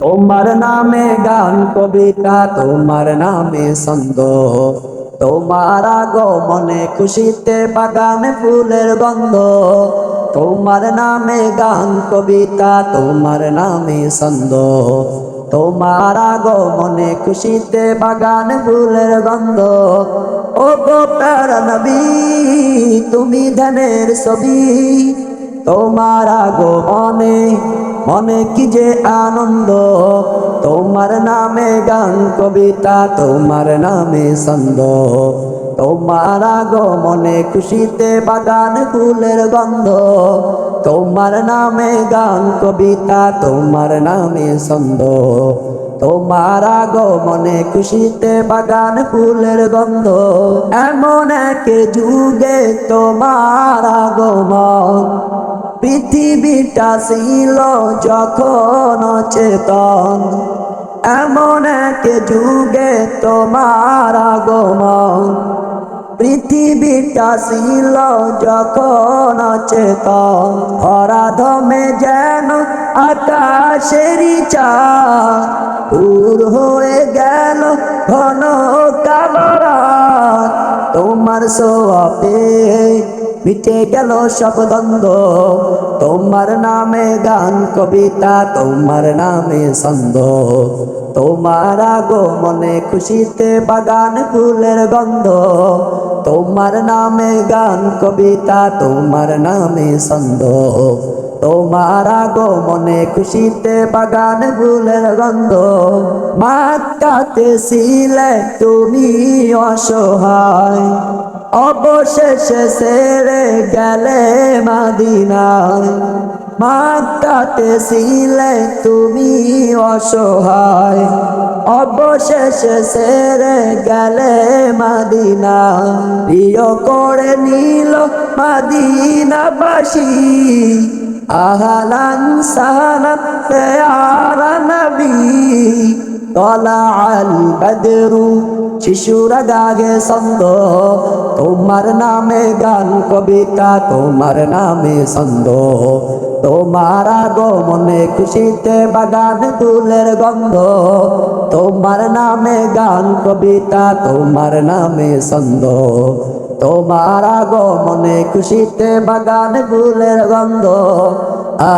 তোমার নামে গান, কবিতা, তোমার নামে ছন্দ। তোমার আগমনে খুশিতে বাগানে, ফুলের গন্ধ। তোমার নামে গান, কবিতা, তোমার নামে ছন্দ। তোমার আগমনে খুশিতে বাগানে, ফুলের গন্ধ। ও গো নবী তুমি ধ্যানের ছবি। তোমার আগমনে মনে কি যে আনন্দ? তোমার নামে গান, কবিতা, তোমার নামে ছন্দ। তোমার আগমনে খুশিতে বাগান, ফুলের গন্ধ। তোমার নামে গান, কবিতা, তোমার নামে ছন্দ। তোমার আগমনে খুশিতে বাগান, ফুলের গন্ধ। এমন এক যুগে তোমার আগমন। পৃথিবীটা ছিল যখন চেতন। এমন এক যুগে তোমার আগমন। পৃথিবীটা ছিল যখন চেতন। অরাধমে যেন আকাশেরই চা দূর হয়ে গেল ঘন কালরা তোমার সোয়াপে মিটে গেল সব দ্বন্দ্ব। তোমার নামে গান, কবিতা, তোমার নামে ছন্দ। তোমার আগো মনে খুশিতে বাগান, ফুলের গন্ধ। তোমার নামে গান, কবিতা, তোমার নামে ছন্দ। তোমার আগমনে খুশিতে বাগান ফুলের গন্ধ। মাকাতে ছিলে তুমি অসহায়। অবশেষে সেরে গেলে মাদিনায়। মাকাতে ছিলে তুমি অসহায়। অবশেষে সেরে গেলে মাদিনা প্রিয় করে নিল মাদিনাবাসী। তোমার নামে গান কবিতা, তোমার নামে ছন্দ। তোমার আগমনে খুশিতে বাগান ফুলের গন্ধ, তোমার নামে গান কবিতা, তোমার নামে ছন্দ। তোমার আগমনে খুশিতে বাগান ফুলের গন্ধ আ